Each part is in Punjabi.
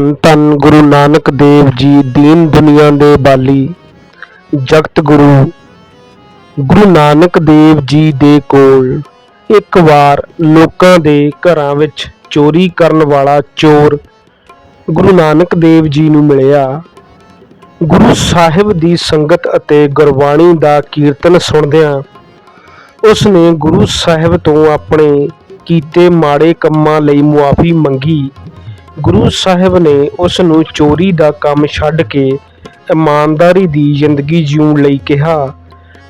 ਧੰਨ ਧੰਨ ਗੁਰੂ ਨਾਨਕ ਦੇਵ ਜੀ ਦੀਨ ਦੁਨੀਆ ਦੇ ਬਾਲੀ, ਜਗਤ ਗੁਰੂ ਗੁਰੂ ਨਾਨਕ ਦੇਵ ਜੀ ਦੇ ਕੋਲ ਇੱਕ ਵਾਰ ਲੋਕਾਂ ਦੇ ਘਰਾਂ ਵਿੱਚ ਚੋਰੀ ਕਰਨ ਵਾਲਾ ਚੋਰ ਗੁਰੂ ਨਾਨਕ ਦੇਵ ਜੀ ਨੂੰ ਮਿਲਿਆ। ਗੁਰੂ ਸਾਹਿਬ ਦੀ ਸੰਗਤ ਅਤੇ ਗੁਰਬਾਣੀ ਦਾ ਕੀਰਤਨ ਸੁਣਦਿਆਂ ਉਸ ਨੇ ਗੁਰੂ ਸਾਹਿਬ ਤੋਂ ਆਪਣੇ ਕੀਤੇ ਮਾੜੇ ਕੰਮਾਂ ਲਈ ਮੁਆਫੀ ਮੰਗੀ। ਗੁਰੂ ਸਾਹਿਬ ਨੇ ਉਸ ਨੂੰ ਚੋਰੀ ਦਾ ਕੰਮ ਛੱਡ ਕੇ ਇਮਾਨਦਾਰੀ ਦੀ ਜ਼ਿੰਦਗੀ ਜਿਉਣ ਲਈ ਕਿਹਾ।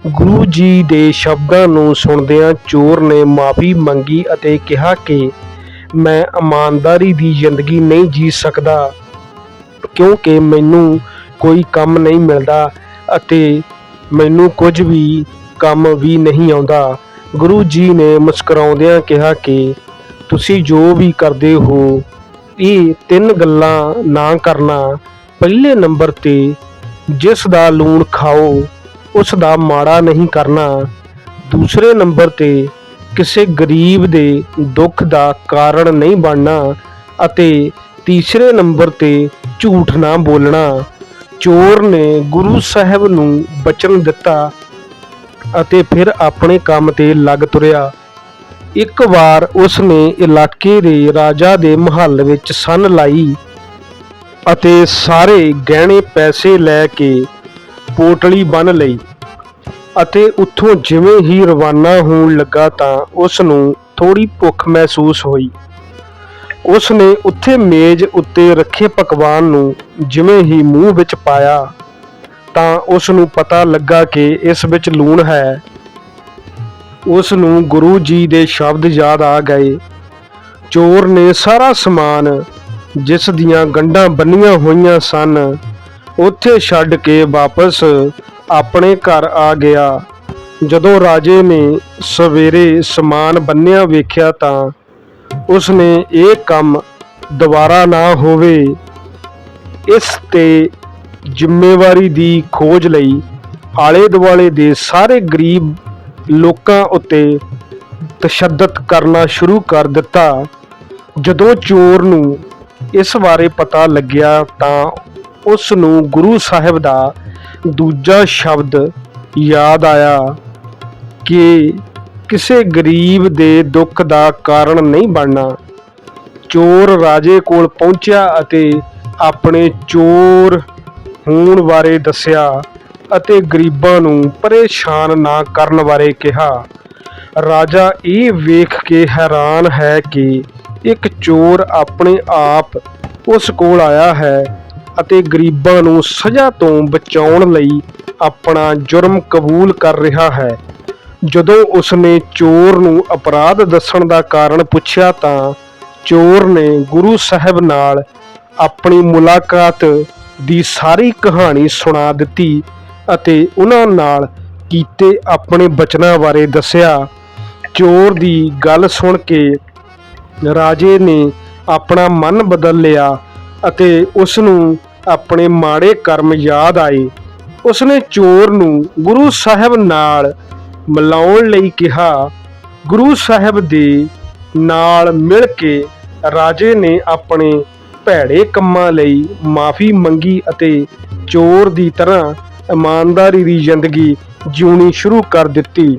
ਗੁਰੂ ਜੀ ਦੇ ਸ਼ਬਦਾਂ ਨੂੰ ਸੁਣਦਿਆਂ ਚੋਰ ਨੇ ਮਾਫੀ ਮੰਗੀ ਅਤੇ ਕਿਹਾ ਕਿ ਮੈਂ ਇਮਾਨਦਾਰੀ ਦੀ ਜ਼ਿੰਦਗੀ ਨਹੀਂ ਜੀ ਸਕਦਾ, ਕਿਉਂਕਿ ਮੈਨੂੰ ਕੋਈ ਕੰਮ ਨਹੀਂ ਮਿਲਦਾ ਅਤੇ ਮੈਨੂੰ ਕੁਝ ਵੀ ਕੰਮ ਵੀ ਨਹੀਂ ਆਉਂਦਾ। ਗੁਰੂ ਜੀ ਨੇ ਮੁਸਕਰਾਉਂਦਿਆਂ ਕਿਹਾ ਕਿ ਤੁਸੀਂ ਜੋ ਵੀ ਕਰਦੇ ਹੋ ਇਹ ਤਿੰਨ ਗੱਲਾਂ ਨਾ ਕਰਨਾ ਪਹਿਲੇ ਨੰਬਰ ਤੇ ਜਿਸ ਦਾ ਲੂਣ ਖਾਓ, ਉਸ ਦਾ ਮਾੜਾ ਨਹੀਂ ਕਰਨਾ। ਦੂਸਰੇ ਨੰਬਰ ਤੇ ਕਿਸੇ ਗਰੀਬ ਦੇ ਦੁੱਖ ਦਾ ਕਾਰਨ ਨਹੀਂ ਬਣਨਾ ਅਤੇ ਤੀਸਰੇ ਨੰਬਰ ਤੇ ਝੂਠ ਨਾ ਬੋਲਣਾ। ਚੋਰ ਨੇ ਗੁਰੂ ਸਾਹਿਬ ਨੂੰ ਬਚਨ ਦਿੱਤਾ ਅਤੇ ਫਿਰ ਆਪਣੇ ਕੰਮ ਤੇ ਲੱਗ ਤੁਰਿਆ। ਇੱਕ ਵਾਰ ਉਸ ਨੇ ਇਲਾਕੇ ਦੇ ਰਾਜਾ ਦੇ ਮਹੱਲ ਵਿੱਚ ਸੰਨ ਲਾਈ ਅਤੇ ਸਾਰੇ ਗਹਿਣੇ ਪੈਸੇ ਲੈ ਕੇ ਪੋਟਲੀ ਬੰਨ ਲਈ ਅਤੇ ਉੱਥੋਂ ਜਿਵੇਂ ਹੀ ਰਵਾਨਾ ਹੋਣ ਲੱਗਾ ਤਾਂ ਉਸ ਨੂੰ ਥੋੜੀ ਭੁੱਖ ਮਹਿਸੂਸ ਹੋਈ। ਉਸ ਨੇ ਉੱਥੇ ਮੇਜ਼ ਉੱਤੇ ਰੱਖੇ ਪਕਵਾਨ ਨੂੰ ਜਿਵੇਂ ਹੀ ਮੂੰਹ ਵਿੱਚ ਪਾਇਆ ਤਾਂ ਉਸ ਨੂੰ ਪਤਾ ਲੱਗਾ ਕਿ ਇਸ ਵਿੱਚ ਲੂਣ ਹੈ। ਉਸ ਨੂੰ ਗੁਰੂ ਜੀ ਦੇ ਸ਼ਬਦ ਯਾਦ ਆ ਗਏ। ਚੋਰ ਨੇ ਸਾਰਾ ਸਮਾਨ, ਜਿਸ ਦੀਆਂ ਗੰਢਾਂ ਬੰਨੀਆਂ ਹੋਈਆਂ ਸਨ, ਉੱਥੇ ਛੱਡ ਕੇ ਵਾਪਸ ਆਪਣੇ ਘਰ ਆ ਗਿਆ। ਜਦੋਂ ਰਾਜੇ ਨੇ ਸਵੇਰੇ ਸਮਾਨ ਬੰਨਿਆ ਵੇਖਿਆ ਤਾਂ ਉਸ ਨੇ ਇਹ ਕੰਮ ਦੁਬਾਰਾ ਨਾ ਹੋਵੇ, ਇਸ ਤੇ ਜ਼ਿੰਮੇਵਾਰੀ ਦੀ ਖੋਜ ਲਈ ਆਲੇ ਦੁਆਲੇ ਦੇ ਸਾਰੇ ਗਰੀਬ ਲੋਕਾਂ ਉੱਤੇ ਤਸ਼ੱਦਦ ਕਰਨਾ ਸ਼ੁਰੂ ਕਰ ਦਿੱਤਾ। ਜਦੋਂ ਚੋਰ ਨੂੰ ਇਸ ਬਾਰੇ ਪਤਾ ਲੱਗਿਆ ਤਾਂ ਉਸ ਨੂੰ ਗੁਰੂ ਸਾਹਿਬ ਦਾ ਦੂਜਾ ਸ਼ਬਦ ਯਾਦ ਆਇਆ ਕਿ ਕਿਸੇ ਗਰੀਬ ਦੇ ਦੁੱਖ ਦਾ ਕਾਰਨ ਨਹੀਂ ਬਣਨਾ। ਚੋਰ ਰਾਜੇ ਕੋਲ ਪਹੁੰਚਿਆ ਅਤੇ ਆਪਣੇ ਚੋਰ ਹੋਣ ਬਾਰੇ ਦੱਸਿਆ ਅਤੇ ਗਰੀਬਾਂ ਨੂੰ ਪਰੇਸ਼ਾਨ ਨਾ ਕਰਨ ਬਾਰੇ ਕਿਹਾ। ਰਾਜਾ ਇਹ ਵੇਖ ਕੇ ਹੈਰਾਨ ਹੈ ਕਿ ਇੱਕ ਚੋਰ ਆਪਣੇ ਆਪ ਉਸ ਕੋਲ ਆਇਆ ਹੈ ਅਤੇ ਗਰੀਬਾਂ ਨੂੰ ਸਜ਼ਾ ਤੋਂ ਬਚਾਉਣ ਲਈ ਆਪਣਾ ਜੁਰਮ ਕਬੂਲ ਕਰ ਰਿਹਾ ਹੈ। ਜਦੋਂ ਉਸਨੇ ਚੋਰ ਨੂੰ ਅਪਰਾਧ ਦੱਸਣ ਦਾ ਕਾਰਨ ਪੁੱਛਿਆ ਤਾਂ ਚੋਰ ਨੇ ਗੁਰੂ ਸਾਹਿਬ ਨਾਲ ਆਪਣੀ ਮੁਲਾਕਾਤ ਦੀ ਸਾਰੀ ਕਹਾਣੀ ਸੁਣਾ ਦਿੱਤੀ ਅਤੇ ਉਹਨਾਂ ਨਾਲ ਕੀਤੇ ਆਪਣੇ ਬਚਨਾਂ ਬਾਰੇ ਦੱਸਿਆ। ਚੋਰ ਦੀ ਗੱਲ ਸੁਣ ਕੇ ਰਾਜੇ ਨੇ ਆਪਣਾ ਮਨ ਬਦਲ ਲਿਆ ਅਤੇ ਉਸ ਨੂੰ ਆਪਣੇ ਮਾੜੇ ਕਰਮ ਯਾਦ ਆਏ। ਉਸਨੇ ਚੋਰ ਨੂੰ ਗੁਰੂ ਸਾਹਿਬ ਨਾਲ ਮਿਲਾਉਣ ਲਈ ਕਿਹਾ। ਗੁਰੂ ਸਾਹਿਬ ਦੇ ਨਾਲ ਮਿਲ ਕੇ ਰਾਜੇ ਨੇ ਆਪਣੇ ਭੈੜੇ ਕੰਮਾਂ ਲਈ ਮਾਫੀ ਮੰਗੀ ਅਤੇ ਚੋਰ ਦੀ ਤਰ੍ਹਾਂ ਇਮਾਨਦਾਰੀ ਦੀ ਜ਼ਿੰਦਗੀ ਜਿਉਣੀ ਸ਼ੁਰੂ ਕਰ ਦਿੱਤੀ।